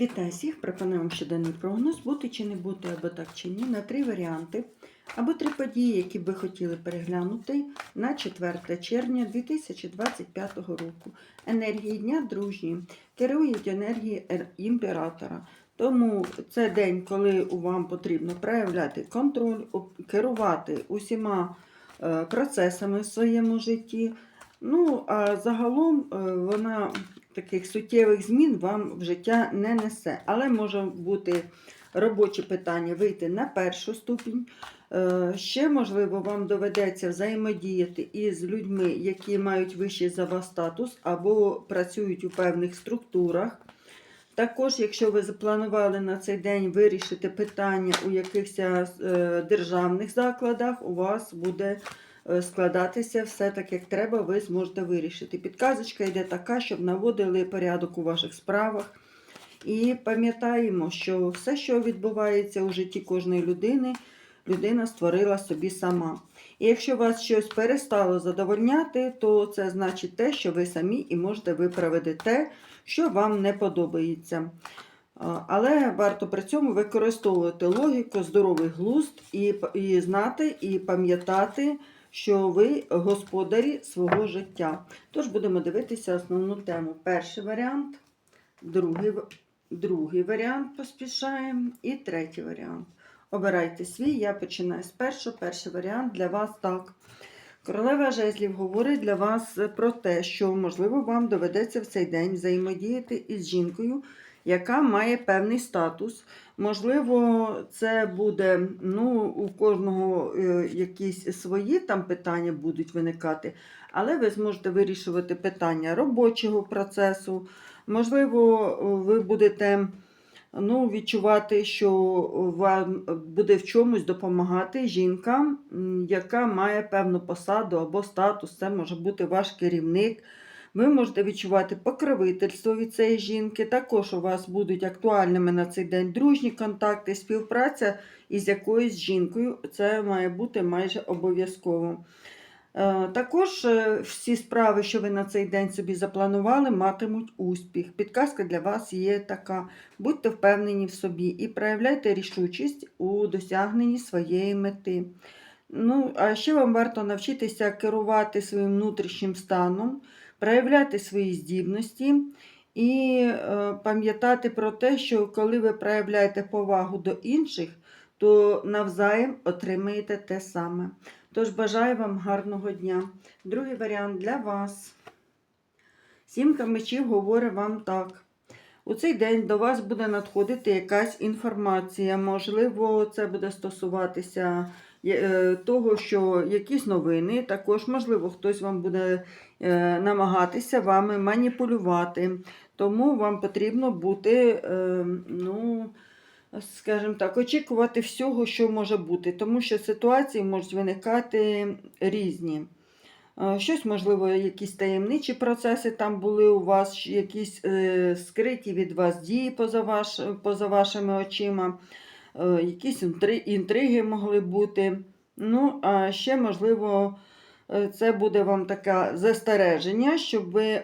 Вітаю всіх! Пропоную вам щоденний прогноз, бути чи не бути, або так чи ні, на три варіанти, або три події, які б ви хотіли переглянути на 4 червня 2025 року. Енергії дня дружні керують енергії імператора. Тому це день, коли вам потрібно проявляти контроль, керувати усіма е, процесами в своєму житті. Ну, а загалом е, вона таких суттєвих змін вам в життя не несе. Але може бути робоче питання вийти на першу ступінь. Е, Ще, можливо, вам доведеться взаємодіяти із людьми, які мають вищий за вас статус або працюють у певних структурах. Також, якщо ви запланували на цей день вирішити питання у якихось е, державних закладах, у вас буде складатися все так, як треба, ви зможете вирішити. Підказочка йде така, щоб наводили порядок у ваших справах. І пам'ятаємо, що все, що відбувається у житті кожної людини, людина створила собі сама. І якщо вас щось перестало задовольняти, то це значить те, що ви самі і можете виправити те, що вам не подобається. Але варто при цьому використовувати логіку, здоровий глузд і, і знати, і пам'ятати, що ви господарі свого життя. Тож будемо дивитися основну тему. Перший варіант, другий, другий варіант поспішаємо і третій варіант. Обирайте свій, я починаю з першого. Перший варіант для вас так. Королева жезлів говорить для вас про те, що, можливо, вам доведеться в цей день взаємодіяти із жінкою, яка має певний статус. Можливо, це буде, ну, у кожного е, якісь свої там питання будуть виникати, але ви зможете вирішувати питання робочого процесу. Можливо, ви будете ну, відчувати, що вам буде в чомусь допомагати жінка, яка має певну посаду або статус. Це може бути ваш керівник. Ви можете відчувати покровительство від цієї жінки. Також у вас будуть актуальними на цей день дружні контакти, співпраця із якоюсь жінкою. Це має бути майже обов'язково. Е, Також е, всі справи, що ви на цей день собі запланували, матимуть успіх. Підказка для вас є така: будьте впевнені в собі і проявляйте рішучість у досягненні своєї мети. Ну, а ще вам варто навчитися керувати своїм внутрішнім станом, проявляти свої здібності і е, пам'ятати про те, що коли ви проявляєте повагу до інших, то навзаєм отримаєте те саме. Тож бажаю вам гарного дня. Другий варіант для вас. Сімка мечів говорить вам так. У цей день до вас буде надходити якась інформація. Можливо, це буде стосуватися того, що якісь новини, також, можливо, хтось вам буде е, намагатися вами маніпулювати. Тому вам потрібно бути, е, ну, скажімо так, очікувати всього, що може бути, тому що ситуації можуть виникати різні. Е, Щось, можливо, якісь таємничі процеси там були у вас, якісь е, скриті від вас дії поза, ваш, поза вашими очима, е, якісь інтриги могли бути. Ну, а ще, можливо, е, це буде вам таке застереження, щоб ви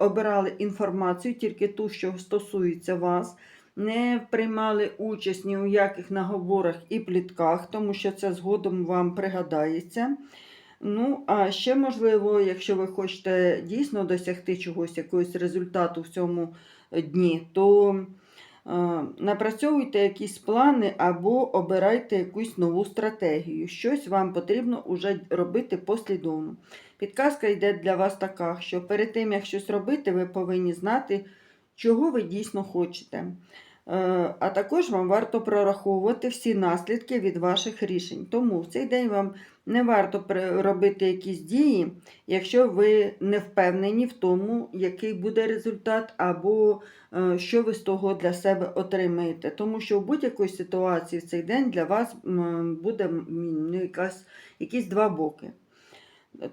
обирали інформацію, тільки ту, що стосується вас, не приймали участь ні у яких наговорах і плітках, тому що це згодом вам пригадається. Ну, а ще можливо, якщо ви хочете дійсно досягти чогось, якогось результату в цьому е, дні, то е, напрацьовуйте якісь плани або обирайте якусь нову стратегію. Щось вам потрібно вже робити послідовно. Підказка йде для вас така, що перед тим, як щось робити, ви повинні знати, чого ви дійсно хочете. Е, А також вам варто прораховувати всі наслідки від ваших рішень. Тому в цей день вам не варто робити якісь дії, якщо ви не впевнені в тому, який буде результат, або е, що ви з того для себе отримаєте. Тому що в будь-якій ситуації в цей день для вас буде якась, якісь два боки.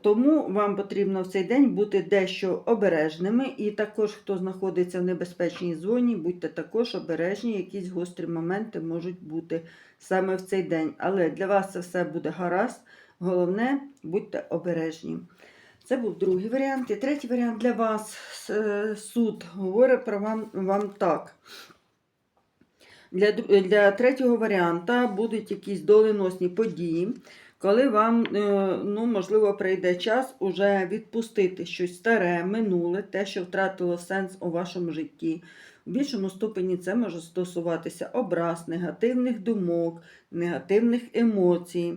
Тому вам потрібно в цей день бути дещо обережними, і також, хто знаходиться в небезпечній зоні, будьте також обережні, якісь гострі моменти можуть бути саме в цей день. Але для вас це все буде гаразд. Головне, будьте обережні. Це був другий варіант. І третій варіант для вас. Е, Суд говорить про вам, вам так. Для, для третього варіанта будуть якісь доленосні події, коли вам, е, ну, можливо, прийде час уже відпустити щось старе, минуле, те, що втратило сенс у вашому житті. В більшому ступені це може стосуватися образ, негативних думок, негативних емоцій.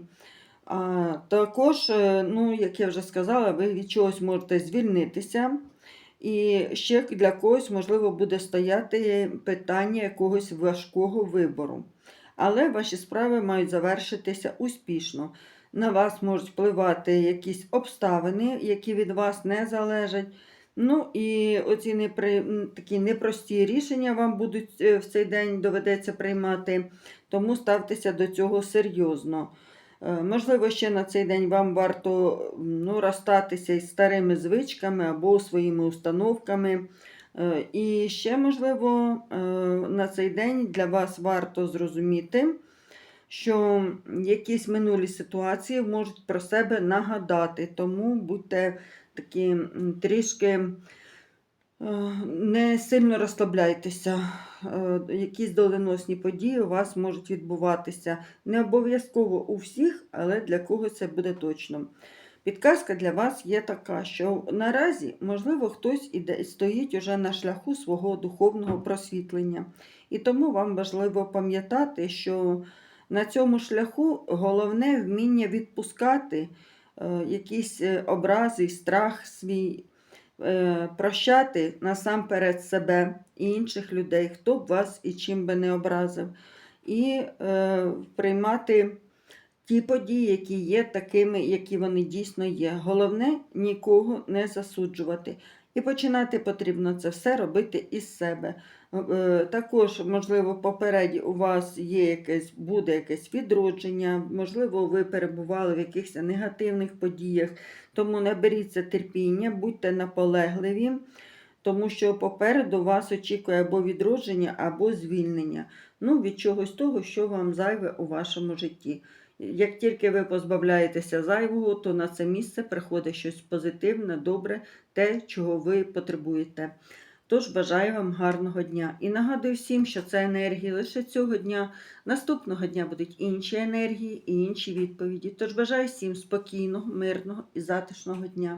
А, також, е, ну, як я вже сказала, ви від чогось можете звільнитися. І ще для когось, можливо, буде стояти питання якогось важкого вибору. Але ваші справи мають завершитися успішно. На вас можуть впливати якісь обставини, які від вас не залежать. Ну і оці непри... такі непрості рішення вам будуть е, в цей день доведеться приймати, тому ставтеся до цього серйозно. Е, Можливо, ще на цей день вам варто ну, розстатися із старими звичками або своїми установками. Е, І ще, можливо, на цей день для вас варто зрозуміти, що якісь минулі ситуації можуть про себе нагадати, тому будьте такі трішки е, не сильно розслабляйтеся. Е, Якісь доленосні події у вас можуть відбуватися. Не обов'язково у всіх, але для когось це буде точно. Підказка для вас є така, що наразі, можливо, хтось іде, стоїть уже на шляху свого духовного просвітлення. І тому вам важливо пам'ятати, що на цьому шляху головне вміння відпускати е, якісь е, образи, страх свій, е, прощати насамперед себе і інших людей, хто б вас і чим би не образив, і приймати ті події, які є такими, які вони дійсно є. Головне нікого не засуджувати. І починати потрібно це все робити із себе. Е, Також, можливо, попереді у вас є якесь, буде якесь відродження, можливо, ви перебували в якихось негативних подіях, тому наберіться терпіння, будьте наполегливі, тому що попереду вас очікує або відродження, або звільнення. Ну, від чогось того, що вам зайве у вашому житті. Як тільки ви позбавляєтеся зайвого, то на це місце приходить щось позитивне, добре, те, чого ви потребуєте. Тож бажаю вам гарного дня і нагадую всім, що це енергії лише цього дня. Наступного дня будуть інші енергії і інші відповіді. Тож бажаю всім спокійного, мирного і затишного дня.